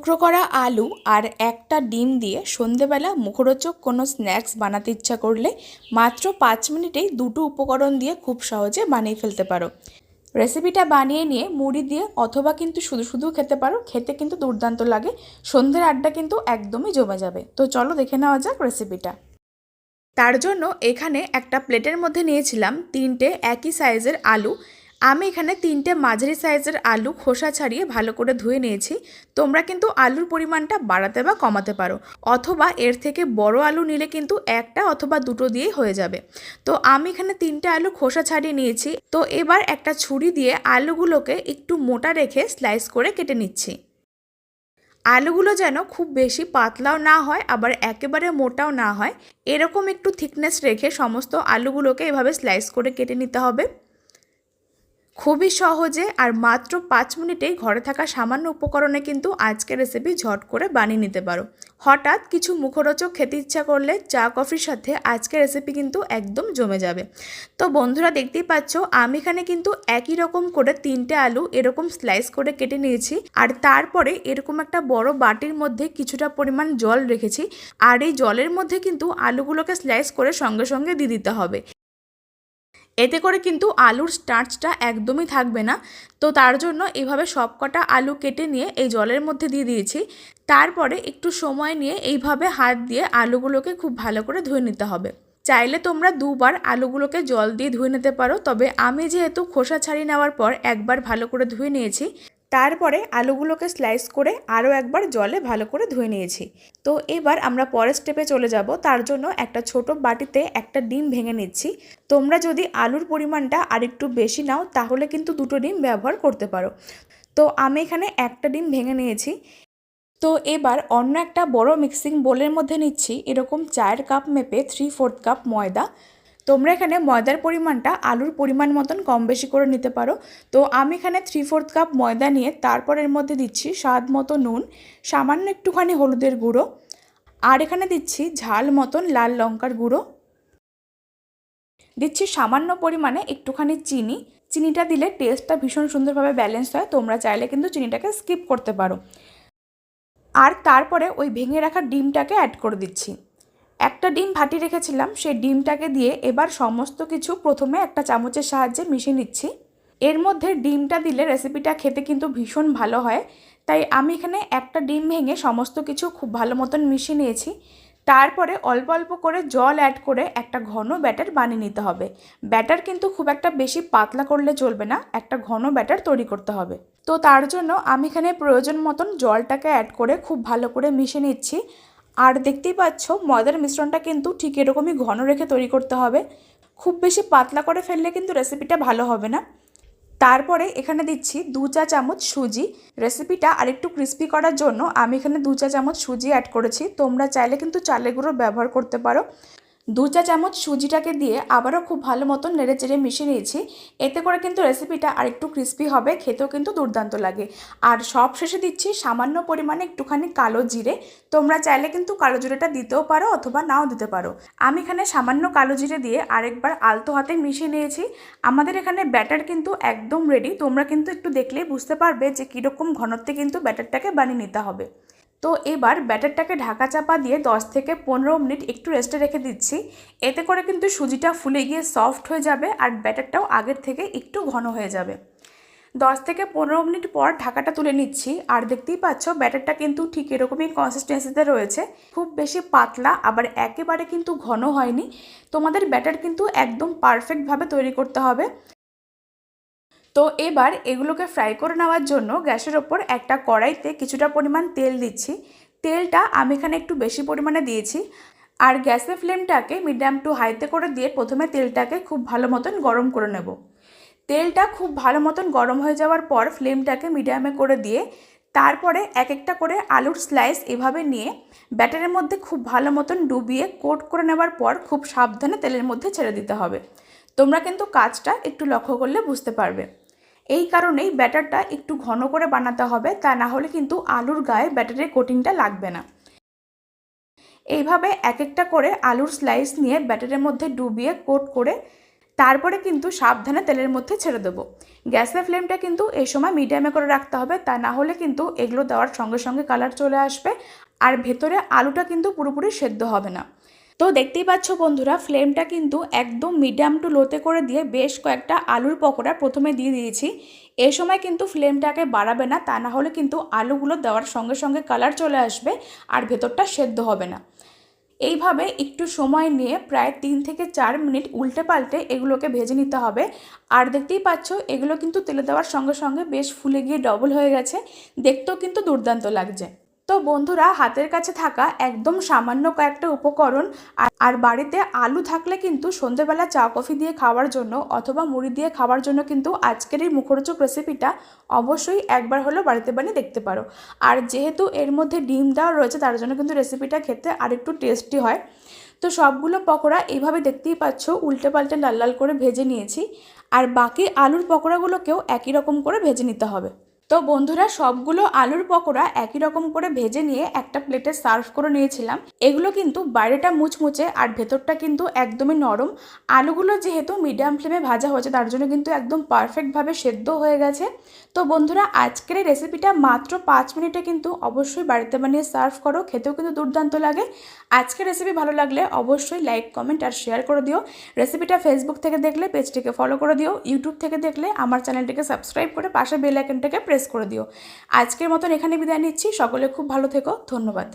টুকরো করা আলু আর একটা ডিম দিয়ে সন্ধেবেলা মুখরোচক কোনো স্ন্যাক্স বানাতে ইচ্ছা করলে মাত্র পাঁচ মিনিটেই দুটো উপকরণ দিয়ে খুব সহজে বানিয়ে ফেলতে পারো। রেসিপিটা বানিয়ে নিয়ে মুড়ি দিয়ে অথবা কিন্তু শুধু শুধু খেতে পারো, খেতে কিন্তু দুর্দান্ত লাগে, সন্ধ্যের আড্ডা কিন্তু একদমই জমে যাবে। তো চলো দেখে নেওয়া যাক রেসিপিটা। তার জন্য এখানে একটা প্লেটের মধ্যে নিয়েছিলাম তিনটে একই সাইজের আলু আমি এখানে তিনটে মাঝারি সাইজের আলু খোসা ছাড়িয়ে ভালো করে ধুয়ে নিয়েছি। তোমরা কিন্তু আলুর পরিমাণটা বাড়াতে বা কমাতে পারো। অথবা এর থেকে বড় আলু নিলে কিন্তু একটা অথবা দুটো দিয়েই হয়ে যাবে। তো আমি এখানে তিনটে আলু খোসা ছাড়িয়ে নিয়েছি। তো এবার একটা ছুরি দিয়ে আলুগুলোকে একটু মোটা রেখে স্লাইস করে কেটে নিচ্ছি। আলুগুলো যেন খুব বেশি পাতলাও না হয়, আবার একেবারে মোটাও না হয়। এরকম একটু থিকনেস রেখে সমস্ত আলুগুলোকে এভাবে স্লাইস করে কেটে নিতে হবে। খুবই সহজে আর মাত্র পাঁচ মিনিটেই ঘরে থাকা সামান্য উপকরণে কিন্তু আজকের রেসিপি ঝট করে বানিয়ে নিতে পারো। হঠাৎ কিছু মুখরোচক খেতে ইচ্ছা করলে চা, কফির সাথে আজকের রেসিপি কিন্তু একদম জমে যাবে। তো বন্ধুরা দেখতেই পাচ্ছ, আমি এখানে কিন্তু একই রকম করে তিনটে আলু এরকম স্লাইস করে কেটে নিয়েছি আর তারপরে এরকম একটা বড় বাটির মধ্যে কিছুটা পরিমাণ জল রেখেছি আর এই জলের মধ্যে কিন্তু আলুগুলোকে স্লাইস করে সঙ্গে সঙ্গে দিয়ে দিতে হবে। এতে করে কিন্তু আলুর স্টার্চটা একদমই থাকবে না। তো তার জন্য এভাবে সবকটা আলু কেটে নিয়ে এই জলের মধ্যে দিয়ে দিয়েছি। তারপরে একটু সময় নিয়ে এইভাবে হাত দিয়ে আলুগুলোকে খুব ভালো করে ধুয়ে নিতে হবে। চাইলে তোমরা দুবার আলুগুলোকে জল দিয়ে ধুয়ে নিতে পারো, তবে আমি যেহেতু খোসা ছাড়িয়ে নেওয়ার পর একবার ভালো করে ধুয়ে নিয়েছি তারপরে আলুগুলোকে স্লাইস করে আরও একবার জলে ভালো করে ধুয়ে নিয়েছি। তো এবার আমরা পরের স্টেপে চলে যাব। তার জন্য একটা ছোট বাটিতে একটা ডিম ভেঙে নিচ্ছি। তোমরা যদি আলুর পরিমাণটা আরেকটু বেশি নাও, তাহলে কিন্তু দুটো ডিম ব্যবহার করতে পারো। তো আমি এখানে একটা ডিম ভেঙে নিয়েছি। তো এবার অন্য একটা বড় মিক্সিং বোলের মধ্যে নিচ্ছি। এরকম চায়ের কাপ মেপে থ্রি ফোর্থ কাপ ময়দা। তোমরা এখানে ময়দার পরিমাণটা আলুর পরিমাণ মতন কম বেশি করে নিতে পারো। তো আমি এখানে থ্রি ফোর্থ কাপ ময়দা নিয়ে তারপর এর মধ্যে দিচ্ছি স্বাদ মতো নুন, সামান্য একটুখানি হলুদের গুঁড়ো, আর এখানে দিচ্ছি ঝাল মতন লাল লঙ্কার গুঁড়ো। দিচ্ছি সামান্য পরিমাণে একটুখানি চিনি। চিনিটা দিলে টেস্টটা ভীষণ সুন্দরভাবে ব্যালেন্স হয়, তোমরা চাইলে কিন্তু চিনিটাকে স্কিপ করতে পারো। আর তারপরে ওই ভেঙে রাখা ডিমটাকে অ্যাড করে দিচ্ছি। একটা ডিম ফাটি রেখেছিলাম, সেই ডিমটাকে দিয়ে এবার সমস্ত কিছু প্রথমে একটা চামচের সাহায্যে মিশিয়ে নিচ্ছি। এর মধ্যে ডিমটা দিলে রেসিপিটা খেতে কিন্তু ভীষণ ভালো হয়। তাই আমি এখানে একটা ডিম ভেঙে সমস্ত কিছু খুব ভালো মতন মিশিয়ে নিয়েছি। তারপরে অল্প অল্প করে জল অ্যাড করে একটা ঘন ব্যাটার বানিয়ে নিতে হবে। ব্যাটার কিন্তু খুব একটা বেশি পাতলা করলে চলবে না, একটা ঘন ব্যাটার তৈরি করতে হবে। তো তার জন্য আমি এখানে প্রয়োজন মতন জলটাকে অ্যাড করে খুব ভালো করে মিশিয়ে নিচ্ছি। আর দেখতেই পাচ্ছ, ময়দার মিশ্রণটা কিন্তু ঠিক এরকমই ঘন রেখে তৈরি করতে হবে। খুব বেশি পাতলা করে ফেললে কিন্তু রেসিপিটা ভালো হবে না। তারপরে এখানে দিচ্ছি দু চা চামচ সুজি। রেসিপিটা আরেকটু ক্রিস্পি করার জন্য আমি এখানে দু চা চামচ সুজি অ্যাড করেছি। তোমরা চাইলে কিন্তু চালের গুঁড়ো ব্যবহার করতে পারো। দু চা চামচ সুজিটাকে দিয়ে আবারও খুব ভালো মতন নেড়ে চেড়ে মিশিয়ে নিয়েছি। এতে করে কিন্তু রেসিপিটা আরেকটু ক্রিস্পি হবে, খেতেও কিন্তু দুর্দান্ত লাগে। আর সব শেষে দিচ্ছি সামান্য পরিমাণে একটুখানি কালো জিরে। তোমরা চাইলে কিন্তু কালো জিরেটা দিতেও পারো অথবা নাও দিতে পারো। আমি এখানে সামান্য কালো জিরে দিয়ে আরেকবার আলতো হাতে মিশিয়ে নিয়েছি। আমাদের এখানে ব্যাটার কিন্তু একদম রেডি তোমরা কিন্তু একটু দেখলেই বুঝতে পারবে যে কীরকম ঘনত্বে কিন্তু ব্যাটারটাকে বানিয়ে নিতে হবে। তো এবার ব্যাটারটাকে ঢাকা চাপা দিয়ে 10 থেকে পনেরো মিনিট একটু রেস্টে রেখে দিচ্ছি। এতে করে কিন্তু সুজিটা ফুলে গিয়ে সফট হয়ে যাবে আর ব্যাটারটাও আগের থেকে একটু ঘন হয়ে যাবে। 10 থেকে পনেরো মিনিট পর ঢাকাটা তুলে নিচ্ছি আর দেখতেই পাচ্ছ ব্যাটারটা কিন্তু ঠিক এরকমই কনসিস্টেন্সিতে রয়েছে। খুব বেশি পাতলা আবার একেবারে কিন্তু ঘন হয়নি। তোমাদের ব্যাটার কিন্তু একদম পারফেক্টভাবে তৈরি করতে হবে। তো এবার এগুলোকে ফ্রাই করে নেওয়ার জন্য গ্যাসের ওপর একটা কড়াইতে কিছুটা পরিমাণ তেল দিচ্ছি। তেলটা আমি এখানে একটু বেশি পরিমাণে দিয়েছি। আর গ্যাসের ফ্লেমটাকে মিডিয়াম টু হাইতে করে দিয়ে প্রথমে তেলটাকে খুব ভালো মতন গরম করে নেব। তেলটা খুব ভালো মতন গরম হয়ে যাওয়ার পর ফ্লেমটাকে মিডিয়ামে করে দিয়ে তারপরে এক একটা করে আলুর স্লাইস এভাবে নিয়ে ব্যাটারের মধ্যে খুব ভালো মতন ডুবিয়ে কোট করে নেওয়ার পর খুব সাবধানে তেলের মধ্যে ছেড়ে দিতে হবে। তোমরা কিন্তু কাজটা একটু লক্ষ্য করলে বুঝতে পারবে। এই কারণেই ব্যাটারটা একটু ঘন করে বানাতে হবে, তা না হলে কিন্তু আলুর গায়ে ব্যাটারের কোটিংটা লাগবে না। এইভাবে এক একটা করে আলুর স্লাইস নিয়ে ব্যাটারের মধ্যে ডুবিয়ে কোট করে তারপরে কিন্তু সাবধানে তেলের মধ্যে ছেড়ে দেবো। গ্যাসের ফ্লেমটা কিন্তু এই সময় মিডিয়ামে করে রাখতে হবে, তা না হলে কিন্তু এগুলো দেওয়ার সঙ্গে সঙ্গে কালার চলে আসবে, আর ভেতরে আলুটা কিন্তু পুরোপুরি সেদ্ধ হবে না। তো দেখতেই পাচ্ছ বন্ধুরা ফ্লেমটা কিন্তু একদম মিডিয়াম টু লোতে করে দিয়ে বেশ কয়েকটা আলুর পকোড়া প্রথমে দিয়ে দিয়েছি। এ সময় কিন্তু ফ্লেমটাকে বাড়াবে না, তা না হলে কিন্তু আলুগুলো দেওয়ার সঙ্গে সঙ্গে কালার চলে আসবে আর ভেতরটা সেদ্ধ হবে না। এইভাবে একটু সময় নিয়ে প্রায় তিন থেকে চার মিনিট উল্টে পাল্টে এগুলোকে ভেজে নিতে হবে। আর দেখতেই পাচ্ছ, এগুলো কিন্তু তেলে দেওয়ার সঙ্গে সঙ্গে বেশ ফুলে গিয়ে ডবল হয়ে গেছে। দেখতেও কিন্তু দুর্দান্ত লাগছে। তো বন্ধুরা, হাতের কাছে থাকা একদম সামান্য কয়েকটা উপকরণ আর বাড়িতে আলু থাকলে কিন্তু সন্ধেবেলা চা, কফি দিয়ে খাওয়ার জন্য অথবা মুড়ি দিয়ে খাওয়ার জন্য কিন্তু আজকের এই মুখরোচক রেসিপিটা অবশ্যই একবার হলেও বাড়িতে বানিয়ে দেখতে পারো। আর যেহেতু এর মধ্যে ডিম দেওয়া রয়েছে, তার জন্য কিন্তু রেসিপিটা খেতে আরেকটু টেস্টি হয়। তো সবগুলো পকোড়া এইভাবে দেখতেই পাচ্ছ উল্টে পাল্টে লাল লাল করে ভেজে নিয়েছি। আর বাকি আলুর পকোড়াগুলোকেও একই রকম করে ভেজে নিতে হবে। তো বন্ধুরা, সবগুলো আলুর পকোড়া একই রকম করে ভেজে নিয়ে একটা প্লেটে সার্ভ করে নিয়েছিলাম। এগুলো কিন্তু বাইরেটা মুচমুচে আর ভেতরটা কিন্তু একদমই নরম। আলুগুলো যেহেতু মিডিয়াম ফ্লেমে ভাজা হয়েছে, তার জন্য কিন্তু একদম পারফেক্টভাবে সেদ্ধ হয়ে গেছে। তো বন্ধুরা, আজকের এই রেসিপিটা মাত্র পাঁচ মিনিটে কিন্তু অবশ্যই বাড়িতে বানিয়ে সার্ভ করো, খেতেও কিন্তু দুর্দান্ত লাগে। আজকের রেসিপি ভালো লাগলে অবশ্যই লাইক কমেন্ট আর শেয়ার করে দিও। রেসিপিটা ফেসবুক থেকে দেখলে পেজটিকে ফলো করে দিও। ইউটিউব থেকে দেখলে, আমার চ্যানেলটিকে সাবস্ক্রাইব করে পাশে বেল আইকনটাকে প্রেস করে দিও। আজকের মতন এখানে বিদায় নিচ্ছি। সকলে খুব ভালো থেকো। ধন্যবাদ।